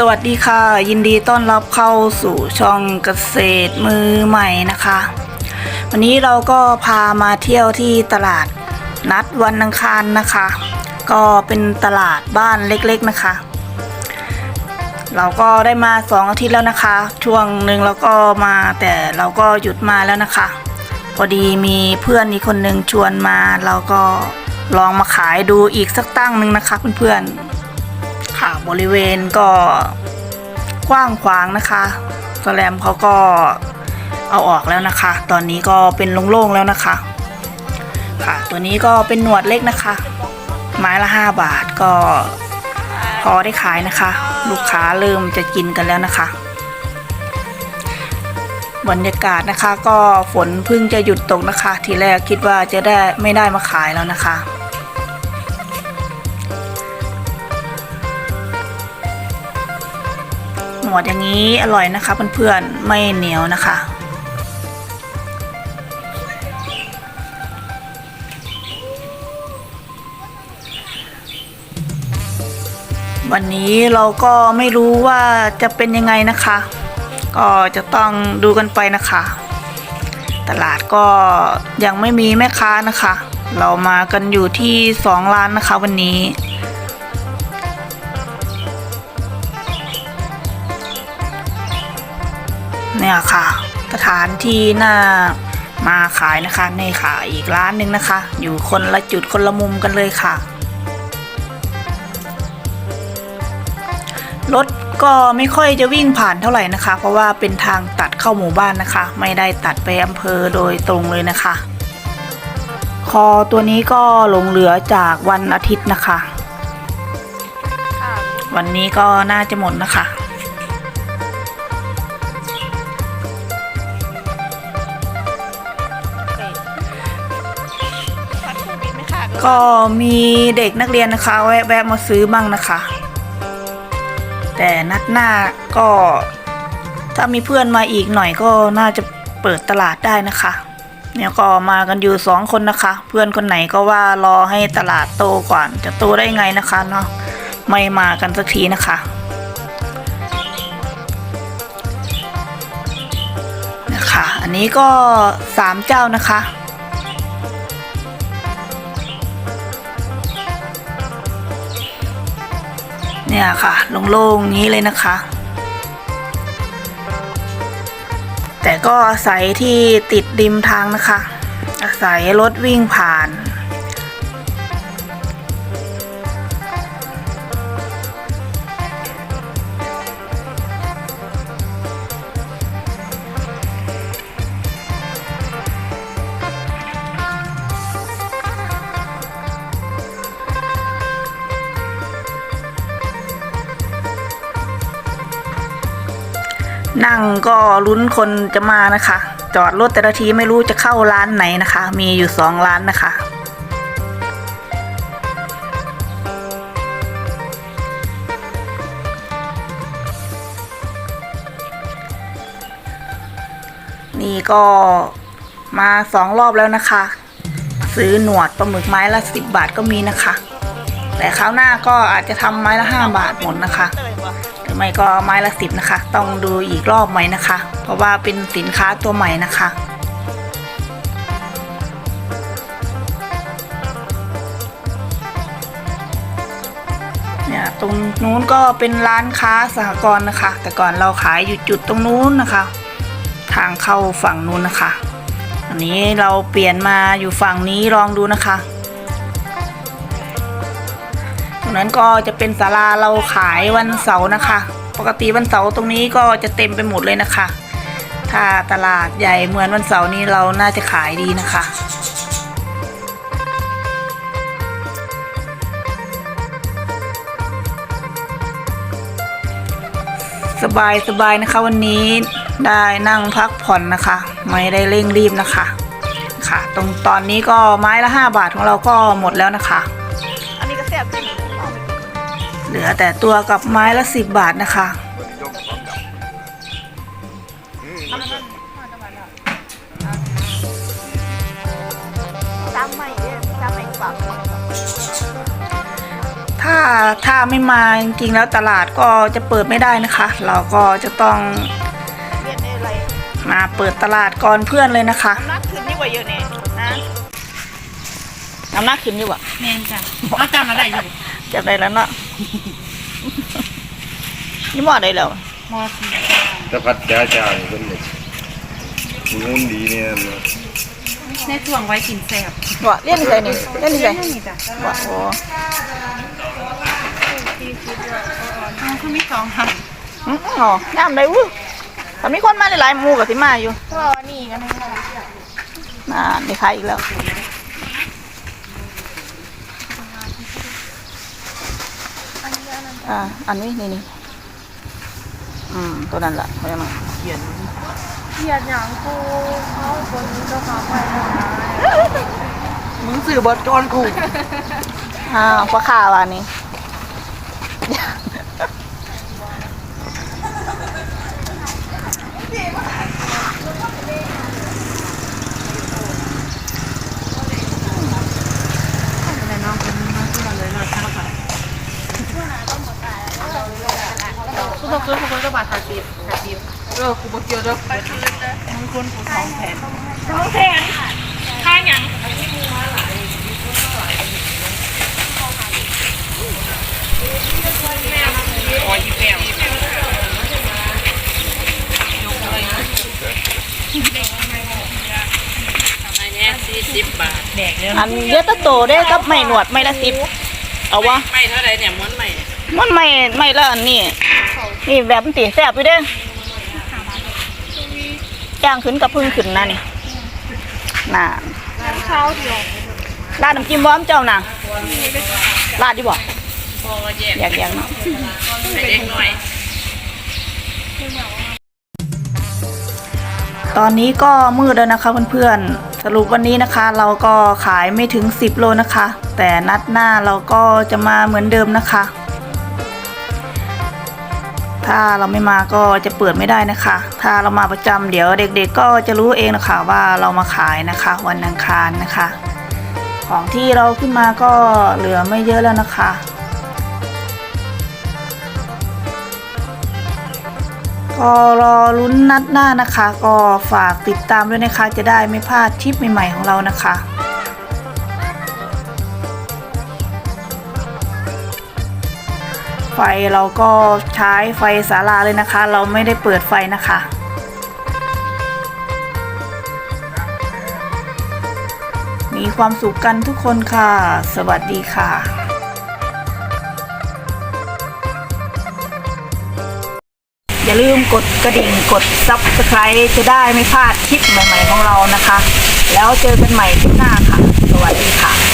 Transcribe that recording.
สวัสดีค่ะ ยินดีต้อนรับเข้าสู่ช่องเกษตรมือใหม่นะคะ วันนี้เราก็พามาเที่ยวที่ตลาดนัดวันอังคารนะคะ ก็เป็นตลาดบ้านเล็กๆนะคะ เราก็ได้มาสองอาทิตย์แล้วนะคะ ช่วงหนึ่งเราก็มาแต่เราก็หยุดมาแล้วนะคะ พอดีมีเพื่อนอีกคนหนึ่งชวนมา เราก็ลองมาขายดูอีกสักตั้งหนึ่งนะคะเพื่อนๆ บริเวณก็กว้างขวางนะคะสแลมเขาก็เอาออกแล้วนะคะ ตอนนี้ก็เป็นโล่งๆแล้วนะคะ ค่ะ ตัวนี้ก็เป็นหนวดเล็กนะคะ ไม้ละ 5 บาทก็พอได้ขายนะคะ ลูกค้าเริ่มจะกินกันแล้วนะคะ บรรยากาศนะคะก็ฝนเพิ่งจะหยุดตกนะคะ ทีแรกคิดว่าจะได้ไม่ได้มาขายแล้วนะคะ หนวดอย่างนี้อร่อยนะคะเพื่อนๆไม่เหนียวนะคะวันนี้เราก็ไม่รู้ว่าจะเป็นยังไงนะคะ ก็จะต้องดูกันไปนะคะ ตลาดก็ยังไม่มีแม่ค้านะคะ เรามากันอยู่ที่สองร้านนะคะวันนี้ เนี่ยค่ะ สถานที่น่ามาขายนะคะในค่ะ อีกร้านหนึ่งนะคะ อยู่คนละจุดคนละมุมกันเลยค่ะ รถก็ไม่ค่อยจะวิ่งผ่านเท่าไหร่นะคะ เพราะว่าเป็นทางตัดเข้าหมู่บ้านนะคะ ไม่ได้ตัดไปอำเภอโดยตรงเลยนะคะ คอตัวนี้ก็หลงเหลือจากวันอาทิตย์นะคะ วันนี้ก็น่าจะหมดนะคะ ก็มีเด็กนักเรียนนะคะแวะแวะมาซื้อบ้างนะคะ แต่นัดหน้าก็ ถ้ามีเพื่อนมาอีกหน่อยก็น่าจะเปิดตลาดได้นะคะ เนี่ยก็มากันอยู่สองคนนะคะ เพื่อนคนไหนก็ว่ารอให้ตลาดโตก่อนจะโตได้ไงนะคะเนาะไม่มากันสักทีนะคะนะคะ อันนี้ก็สามเจ้านะคะ เนี่ยค่ะโล่งๆนี้เลยนะคะ แต่ก็อาศัยที่ติดริมทางนะคะ อาศัยรถวิ่งผ่าน นั่งก็ลุ้นคนจะมานะคะ จอดรถแต่ละทีไม่รู้จะเข้าร้านไหนนะคะ มีอยู่สองร้านนะคะ นี่ก็มาสองรอบแล้วนะคะ ซื้อหนวดปลาหมึกไม้ละสิบบาทก็มีนะคะ แต่คราวหน้าก็อาจจะทำไม้ละห้าบาทหมดนะคะหรือไม่ก็ไม้ละสิบนะคะ ต้องดูอีกรอบไหมนะคะ เพราะว่าเป็นสินค้าตัวใหม่นะคะเนี่ยตรงนู้นก็เป็นร้านค้าสหกรณ์นะคะ แต่ก่อนเราขายอยู่จุดตรงนู้นนะคะ ทางเข้าฝั่งนู้นนะคะ อันนี้เราเปลี่ยนมาอยู่ฝั่งนี้ลองดูนะคะ รงนั้นก็จะเป็นศาลาเราขายวันเสาร์นะคะ ปกติวันเสาร์ตรงนี้ก็จะเต็มไปหมดเลยนะคะ ถ้าตลาดใหญ่เหมือนวันเสาร์นี้เราน่าจะขายดีนะคะสบายสบายนะคะวันนี้ได้นั่งพักผ่อนนะคะ ไม่ได้เร่งรีบนะคะ ค่ะ ตรงตอนนี้ก็ไม้ละ 5 บาทของเราก็หมดแล้วนะคะ เหลือแต่ตัวกับไม้ละสิบบาทนะคะจำใหม่เด้อจำใหม่กว่าถ้าถ้าถ้าไม่มาจริงๆแล้วตลาดก็จะเปิดไม่ได้นะคะ เราก็จะต้องมาเปิดตลาดก่อนเพื่อนเลยนะคะนักขึ้นนี่ว่าเยอะเนี่ยนะน้ำหนักขึ้นดีกว่าแมนจ้ะเอาจำอะไรอยู่ จับได้แล้วเนาะนี่หมอได้แล้วมอสีถ้าพัดจ้าจ้านี่เป็นเนี่ยงูนดีเนี่ยนะในช่วงไว้กินแซ่บว่าเล่นใส่นี่เล่นใส่นี่จ้ะว่าโอ้อ๋อคือมีสองหันอืมอ๋องามได้วุ้ยแต่มีคนมาหลายๆหมู่กับที่มาอยู่ก็นี่กันนะน่าได้ขายอีกแล้ว อ่า อันนี้นี่นี่อืม ตัวนั้นแหละเขาจะมาเขียนเขียนอย่างกูเขาคนนี้ก็มาไปนะคะมึงสื่อบทกรกูอ่าวปลาขาวอันนี้อะไรน้องเป็นน้องที่เราเลยเราชอบค่ะ สุดท้ายคือคนก็บาดขาดีขาดีเออกูบอกเกี่ยวเด้อมึงคนกูท้องแผนท้องแผนค่าหยังอ๋อยี่แปมอันนี้สี่สิบบาทแดกเนี่ยอันเยอะตะโตได้กับไม่หนวดไม่ละสิบเอาวะไม่เท่าไรเนี่ยม้วนใหม่ มันไม่ไม่ละอันนี้นี่แบบมันตีแซ่บอยู่เด้ย่างขึ้นกับพึ่งขึ้นนะนี่น่ะเช้าเดียวราดน้ำจิ้มบ้อมเจ้าน่ะราดดิบ่พอแยกอยากอยากเนาะใส่เล็กหน่อยตอนนี้ก็มืดแล้วนะคะเพื่อนๆ สรุปวันนี้นะคะ เราก็ขายไม่ถึง 10 โลนะคะ แต่นัดหน้าเราก็จะมาเหมือนเดิมนะคะ ถ้าเราไม่มาก็จะเปิดไม่ได้นะคะ ถ้าเรามาประจำเดี๋ยวเด็กๆก็จะรู้เองนะคะว่าเรามาขายนะคะ วันอังคารนะคะ ของที่เราขึ้นมาก็เหลือไม่เยอะแล้วนะคะก็รอลุ้นนัดหน้านะคะ ก็ฝากติดตามด้วยนะคะ จะได้ไม่พลาดทริปใหม่ๆของเรานะคะ ไฟเราก็ใช้ไฟสาราเลยนะคะ เราไม่ได้เปิดไฟนะคะมีความสุขกันทุกคนค่ะ สวัสดีค่ะอย่าลืมกดกระดิ่งกด Subscribe จะได้ไม่พลาดคลิปใหม่ ๆ ของเรานะคะ แล้วเจอกันใหม่คลิปหน้าค่ะ สวัสดีค่ะ